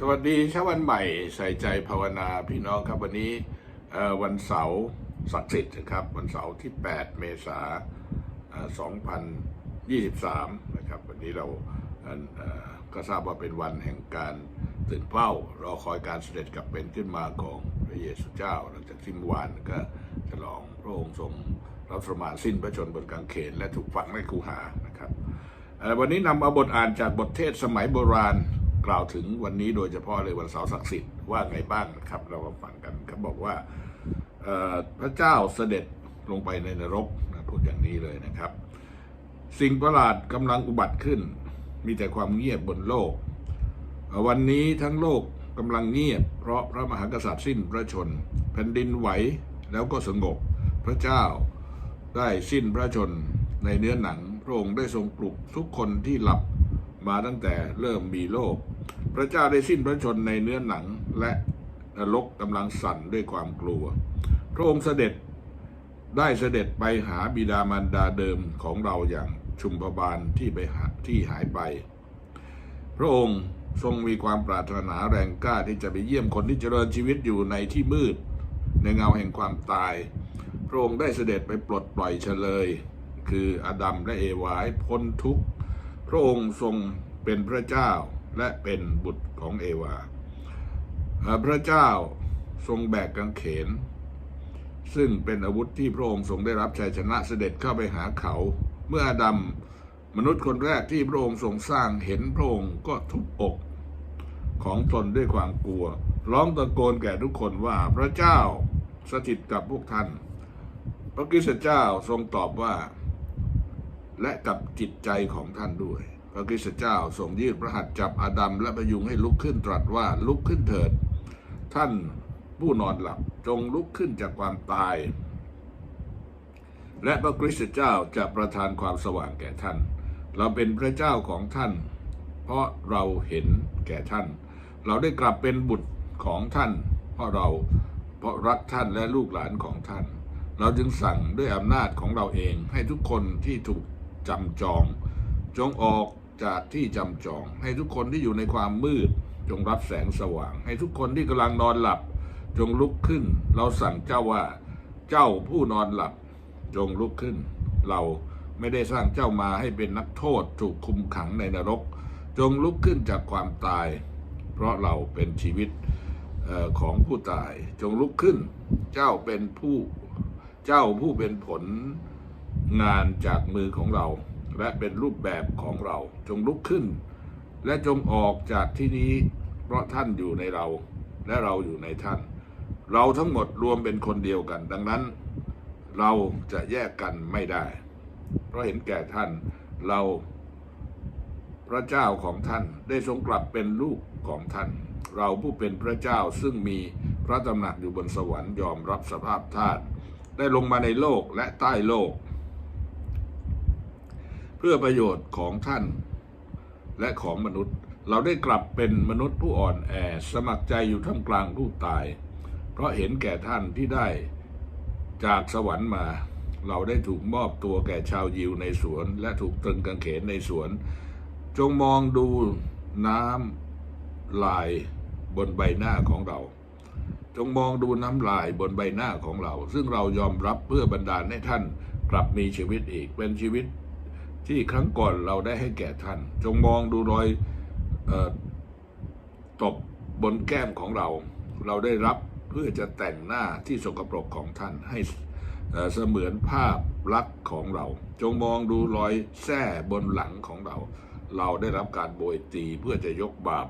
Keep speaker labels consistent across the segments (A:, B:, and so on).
A: สวัสดีเช้าวันใหม่ใส่ใจภาวนาพี่น้องครับวันนี้วันเสาร์ศักดิ์สิทธิ์นะครับวันเสาร์ที่ 8 เมษายน2023 นะครับ วันนี้เราก็ทราบว่าเป็นวันแห่งการตื่นเป้ารอคอยการเสด็จกลับเป็นขึ้นมาของพระเยซูเจ้า หลังจากที่เมื่อวานก็ฉลองพระองค์ทรงรับสมานสิ้นพระชนบนกางเขนและถูกฝังในคูหานะครับวันนี้นำเอาบทอ่านจากบทเทศสมัยโบราณ กล่าวถึงวันนี้โดยเฉพาะเลยวันเสาร์ศักดิ์สิทธิ์ว่าไงบ้างครับ เรามาฟังกันเขาบอกว่าพระเจ้าเสด็จลงไปในนรกนะพูดอย่างนี้เลยนะครับ สิ่งประหลาดกำลังอุบัติขึ้น มีแต่ความเงียบบนโลก วันนี้ทั้งโลกกำลังเงียบ เพราะพระมหากษัตริย์สิ้นพระชน แผ่นดินไหวแล้วก็สงบพระเจ้าได้สิ้นพระชนในเนื้อหนังพระองค์ได้ทรงปลุกทุกคนที่หลับมาตั้งแต่เริ่มมีโลก พระเจ้าได้สิ้นพระชนในเนื้อหนังและนรกกำลังสั่นด้วยความกลัว พระองค์เสด็จได้เสด็จไปหาบิดามารดาเดิมของเราอย่างชุมพบาลที่ไปหาที่หายไป พระองค์ทรงมีความปรารถนาแรงกล้าที่จะไปเยี่ยมคนที่เจริญชีวิตอยู่ในที่มืด ในเงาแห่งความตาย พระองค์ได้เสด็จไปปลดปล่อยเฉลย คืออดัมและเอวาให้พ้นทุกข์ พระองค์ทรงเป็นพระเจ้า และเป็นบุตรของเอวา พระเจ้าทรงแบกกางเขน ซึ่งเป็นอาวุธที่พระองค์ทรงได้รับชัยชนะเสด็จเข้าไปหาเขา เมื่ออาดัมมนุษย์คนแรกที่พระองค์ทรงสร้างเห็นพระองค์ก็ทุบอกของตนด้วยความกลัว ร้องตะโกนแก่ทุกคนว่าพระเจ้าสถิตกับพวกท่าน พระคริสเจ้าทรงตอบว่า และกับจิตใจของท่านด้วย พระคริสตเจ้าทรงยืดพระหัตถ์จับอาดัมและประยุงให้ลุกขึ้นตรัสว่าลุกขึ้นเถิด ท่านผู้นอนหลับจงลุกขึ้นจากความตาย และพระคริสตเจ้าจะประทานความสว่างแก่ท่าน เราเป็นพระเจ้าของท่าน เพราะเราเห็นแก่ท่าน เราได้กลับเป็นบุตรของท่าน เพราะเราเพราะรักท่านและลูกหลานของท่าน เราจึงสั่งด้วยอำนาจของเราเองให้ทุกคนที่ถูกจำจอง จงออก จากที่จำจอง ให้ทุกคนที่อยู่ในความมืด จงรับแสงสว่าง ให้ทุกคนที่กำลังนอนหลับ จงลุกขึ้น เราสั่งเจ้าว่าเจ้าผู้นอนหลับ จงลุกขึ้น เราไม่ได้สร้างเจ้ามาให้เป็นนักโทษถูกคุมขังในนรก จงลุกขึ้นจากความตาย เพราะเราเป็นชีวิตออของผู้ตาย จงลุกขึ้น เจ้าเป็นผู้เจ้าผู้เป็นผลงานจากมือของเรา และเป็นรูปแบบของเรา จงลุกขึ้น และจงออกจากที่นี้ เพราะท่านอยู่ในเรา และเราอยู่ในท่าน เราทั้งหมดรวมเป็นคนเดียวกัน ดังนั้น เราจะแยกกันไม่ได้ เพราะเห็นแก่ท่านเราพระเจ้าของท่านได้ทรงกลับเป็นลูกของท่าน เราผู้เป็นพระเจ้าซึ่งมีพระตำหนักอยู่บนสวรรค์ยอมรับสภาพธาตุได้ลงมาในโลกและใต้โลก พื่อประโยชน์ของท่าน และของมนุษย์ เราได้กลับเป็นมนุษย์ผู้อ่อนแอสมัครใจอยู่ท่ามกลางผู้ตาย เพราะเห็นแก่ท่านที่ได้จากสวรรค์มา เราได้ถูกมอบตัวแก่ชาวยิวในสวน และถูกตรึงกางเขนในสวน จงมองดูน้ำลายบนใบหน้าของเรา จงมองดูน้ำลายบนใบหน้าของเรา ซึ่งเรายอมรับเพื่อบันดาลให้ท่านกลับมีชีวิตอีกเป็นชีวิต ที่ครั้งก่อนเราได้ให้แก่ท่าน จงมองดูรอยออตบบนแก้มของเรา เราได้รับเพื่อจะแต่งหน้าที่สกปรกของท่านให้เสมือนภาพลักษณ์ของเรา จงมองดูรอยแส้บนหลังของเรา เราได้รับการโบยตีเพื่อจะยกบาป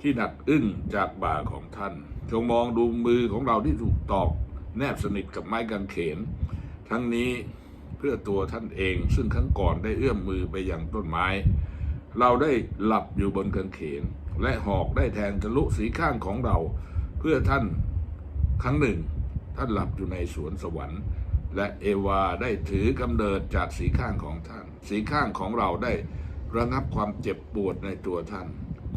A: ที่หนักอึ้งจากบ่าของท่าน จงมองดูมือของเราที่ถูกตอก แนบสนิทกับไม้กางเขน ทั้งนี้ พื่อตัวท่านเอง ซึ่งครั้งก่อนได้เอื้อมมือไปยังต้นไม้ เราได้หลับอยู่บนกางเขน และหอกได้แทงทะลุสีข้างของเรา เพื่อท่านครั้งหนึ่ง ท่านหลับอยู่ในสวนสวรรค์ และเอวาได้ถือกำเนิดจากสีข้างของท่าน สีข้างของเราได้ระงับความเจ็บปวดในตัวท่าน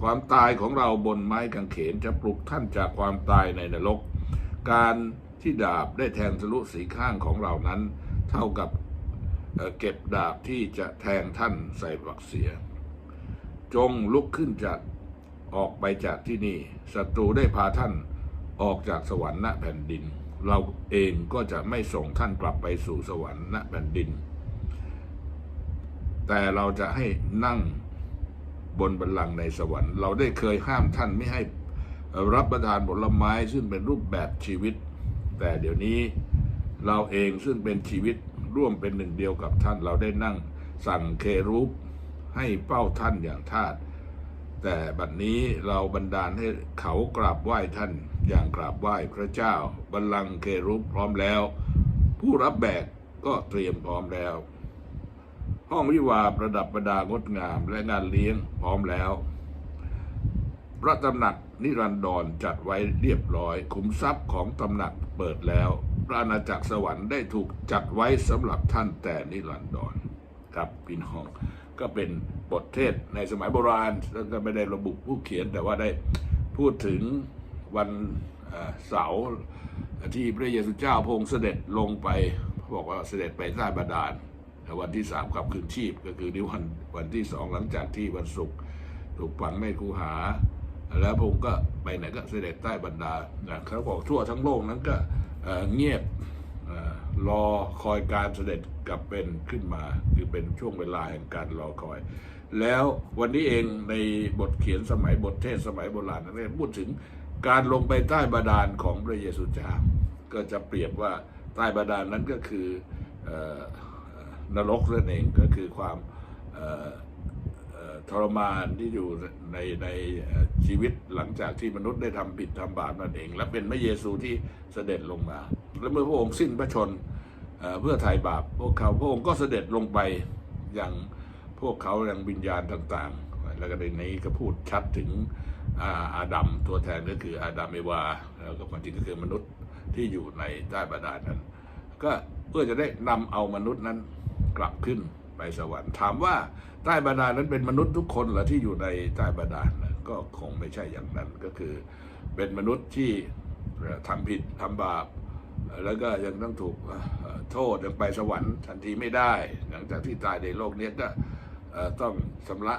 A: ความตายของเราบนไม้กางเขนจะปลุกท่านจากความตายในนรก การที่ดาบได้แทงทะลุสีข้างของเรานั้น เท่ากับ เก็บดาบที่จะแทงท่านใส่ฝักเสีย จงลุกขึ้นจากออกไปจากที่นี่ศัตรูได้พาท่านออกจากสวรรค์ณแผ่นดิน เราเองก็จะไม่ส่งท่านกลับไปสู่สวรรค์ณแผ่นดิน แต่เราจะให้นั่งบนบัลลังก์ในสวรรค์ เราได้เคยห้ามท่านไม่ให้รับประทานผลไม้ซึ่งเป็นรูปแบบชีวิต แต่เดี๋ยวนี้เราเองซึ่งเป็นชีวิต ร่วมเป็นหนึ่งเดียวกับท่าน เราได้นั่งสั่งเครูปให้เป้าท่านอย่างทาสแต่บัดนี้เราบันดาลให้เขากราบไหว้ท่านอย่างกราบไหว้พระเจ้าบัลลังก์เครูปพร้อมแล้ว ผู้รับแบกก็เตรียมพร้อมแล้ว ห้องวิวาประดับประดางดงามและงานเลี้ยงพร้อมแล้วพระตำหนักนิรันดรจัดไว้เรียบร้อย ขุมทรัพย์ของตำหนักเปิดแล้ว พระอาณาจักรสวรรค์ได้ถูกจัดไว้สำหรับท่านแต่นิรันดรครับพี่น้องก็เป็นบทเทศในสมัยโบราณแล้วก็ไม่ได้ระบุผู้เขียนแต่ว่าได้พูดถึงวันเสาร์ที่พระเยซูเจ้าพงเสด็จลงไปบอกว่าเสด็จไปใต้บาดาลวันที่สามกับคืนชีพ ก็คือในวันวันที่สองหลังจากที่วันศุกร์ถูกฝังในคูหา แล้วพระองค์ก็ไปไหนก็เสด็จใต้บรรดาเขาบอกทั่วทั้งโลกนั้นก็ เงียบเอ่อรอคอยการเสด็จกลับเป็นขึ้นมา คือเป็นช่วงเวลาแห่งการรอคอย แล้ววันนี้เองในบทเขียนสมัยบทเทศสมัยโบราณนั้นพูดถึงการลงไปใต้บาดาลของพระเยซูเจ้าก็จะเปรียบว่าใต้บาดาลนั้นก็คือออนรกนั่นเองก็คือความ ทรมานที่อยู่ในในชีวิตหลังจากที่มนุษย์ได้ทำผิดทำบาปนั่นเอง และเป็นพระเยซูที่เสด็จลงมา และเมื่อพระองค์สิ้นพระชนเพื่อไถ่บาปพวกเขาพระองค์ก็เสด็จลงไปอย่างพวกเขาอย่างวิญญาณต่างๆ แล้วก็ในนี้ก็พูดชัดถึงอาอาดัมตัวแทนก็คืออาดัมเอวาแล้วก็ความจริงก็คือมนุษย์ที่อยู่ในใต้บาดาลนั้น ก็เพื่อจะได้นำเอามนุษย์นั้นกลับขึ้น ไปสวรรค์ถามว่าใต้บาดาลนั้นเป็นมนุษย์ทุกคนเหรอที่อยู่ในใต้บาดาลก็คงไม่ใช่อย่างนั้นก็คือ เป็นมนุษย์ที่ทำผิดทำบาป แล้วก็ยังต้องถูกโทษยังไปสวรรค์ทันทีไม่ได้ หลังจากที่ตายในโลกนี้ก็ต้องชำระ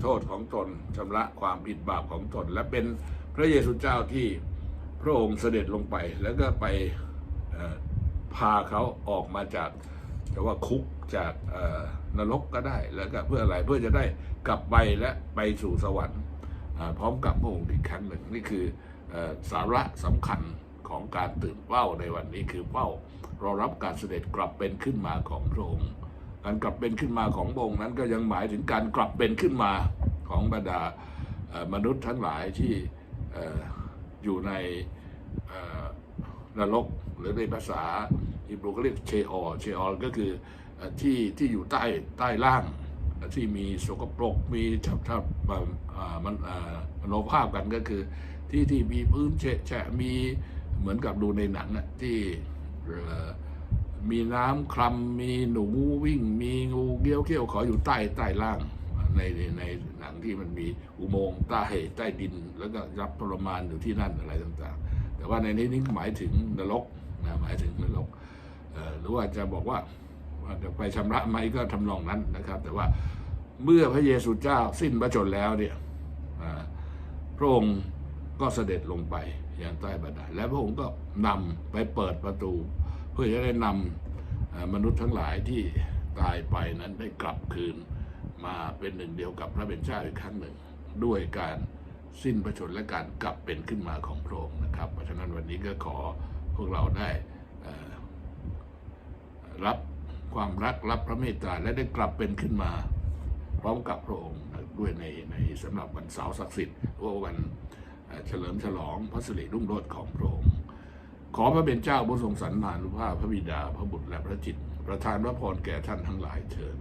A: โทษของตนชำระความผิดบาปของตน และเป็นพระเยซูเจ้าที่พระองค์เสด็จลงไป แล้วก็ไปพาเขาออกมาจาก แต่ว่าคุกจากนรกก็ได้แล้วก็เพื่ออะไรเพื่อจะได้กลับไปและไปสู่สวรรค์พร้อมกับพระองค์อีกครั้งหนึ่งนี่คืออสาระสำคัญของการตื่นเป้าในวันนี้คือเป้ารอรับการเสด็จกลับเป็นขึ้นมาของพระองค์การกลับเป็นขึ้นมาของพระองค์นั้นก็ยังหมายถึงการกลับเป็นขึ้นมาของบรรดามนุษย์ทั้งหลายที่อยู่ในนรกหรือในภาษา ฮิบรูก็เรียกเชออเชออก็คือที่ที่อยู่ใต้ใต้ล่างที่มีสกปรกมีถ้าถ้าอ่ามันอ่ามโนภาพกันก็คือ ที่ที่มีพื้นเฉะแฉะมีเหมือนกับดูในหนังอะที่มีน้ำคลำมีหนูวิ่ง มีงูเกี้ยวเขี้ยวขออยู่ใต้ใต้ล่างในในในหนังที่มันมีอุโมงค์ใต้ใต้ดิน แล้วก็รับทรมานอยู่ที่นั่นอะไรต่างๆ แต่ว่าในนี้นี่หมายถึงนรกนะหมายถึงนรก หรือว่าจะบอกว่าจะไปชำระไหมก็ทำนองนั้นนะครับ แต่ว่าเมื่อพระเยซูเจ้าสิ้นพระชนแล้วเนี่ยพระองค์ก็เสด็จลงไปอย่างใต้บาดาลและพระองค์ก็นำไปเปิดประตู เพื่อจะได้นำเอ่อมนุษย์ทั้งหลายที่ตายไปนั้นได้กลับคืนมาเป็นหนึ่งเดียวกับพระเป็นเจ้าอีกครั้งหนึ่ง ด้วยการสิ้นพระชนและการกลับเป็นขึ้นมาของพระองค์นะครับ เพราะฉะนั้นวันนี้ก็ขอพวกเราได้ รับความรักรับพระเมตตาและได้กลับเป็นขึ้นมาพร้อมกับพระองค์ด้วยในในสำหรับวันเสาร์ศักดิ์สิทธิ์หรือว่าวันเฉลิมฉลองพระสิริรุ่งโรจน์ของพระองค์ ขอพระเป็นเจ้าผู้ทรงสรรพานุภาพพระบิดาพระบุตรและพระจิต ประทานพระพรแก่ท่านทั้งหลายเถิด